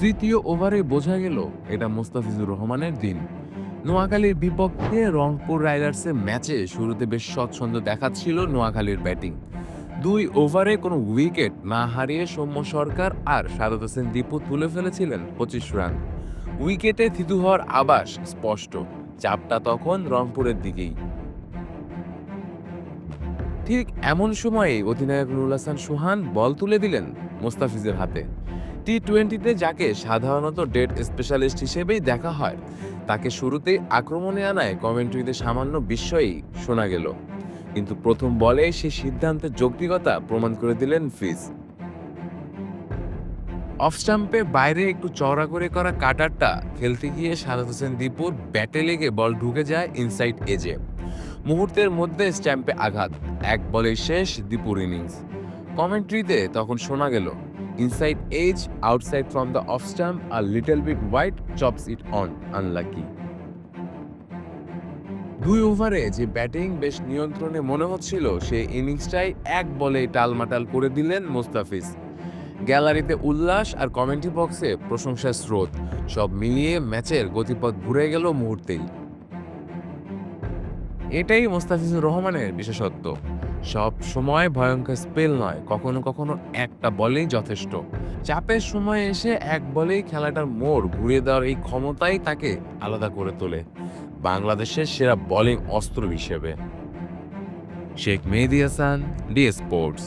তৃতীয় ওভারে বোঝা গেল এটা মোস্তাফিজুর রহমানের দিন। নোয়াখালীর বিপক্ষে রংপুর রাইডার্সের ম্যাচে শুরুতে বেশ স্বচ্ছন্দ দেখাচ্ছিল নোয়াখালীর ব্যাটিং। দুই ওভারে কোনো উইকেট না হারিয়ে সৌম্য সরকার আর সারদ হোসেন দীপু তুলে ফেলেছিলেন পঁচিশ রান। উইকেটে থিতু হওয়ার আবাস স্পষ্ট, চাপটা তখন রংপুরের দিকেই। ঠিক এমন সময়ে অধিনায়ক নুরুল হাসান সোহান বল তুলে দিলেন মোস্তাফিজের হাতে। টি টোয়েন্টিতে যাকে সাধারণত ডেট স্পেশালিস্ট হিসেবেই দেখা হয়, তাকে শুরুতেই আক্রমণে আনায় কমেন্ট্রিতে সামান্য বিস্ময়ই শোনা গেল। কিন্তু প্রথম বলে সেই সিদ্ধান্তের যৌক্তিকতা প্রমাণ করে দিলেন ফিজ। অফ স্টাম্পে বাইরে একটু চওড়া করে করা কাটারটা খেলতে গিয়ে সাদাত হোসেন দীপুর ব্যাটে লেগে বল ঢুকে যায় ইনসাইড এজে। মুহূর্তের মধ্যে স্ট্যাম্পে আঘাত, এক বলে শেষ দীপুর ইনিংস। কমেন্ট্রিতে তখন শোনা গেল inside edge outside from the off stump R little bit white chops it on unlucky দুই ওভারে যে ব্যাটিং বেশ নিয়ন্ত্রণে মনে হচ্ছিল সেই ইনিংসটাই এক বলে টালমাটাল করে দিলেন মোস্তাফিজ। গ্যালারিতে উল্লাস আর কমেন্ট্রি বক্সে প্রশংসার স্রোত, সব মিলিয়ে ম্যাচের গতিপথ ঘুরে গেল মুহূর্তেই। এটাই মোস্তাফিজুর রহমানের বিশেষত্ব। সব সময় ভয়ঙ্কর স্পেল নয়, কখনো কখনো একটা বলেই যথেষ্ট। চাপের সময় এসে এক বলেই খেলাটার মোড় ঘুরিয়ে দেওয়ার এই ক্ষমতাই তাকে আলাদা করে তোলে। বাংলাদেশের সেরা বোলিং অস্ত্র হিসেবে। Sheikh Mehedi Hasan D sports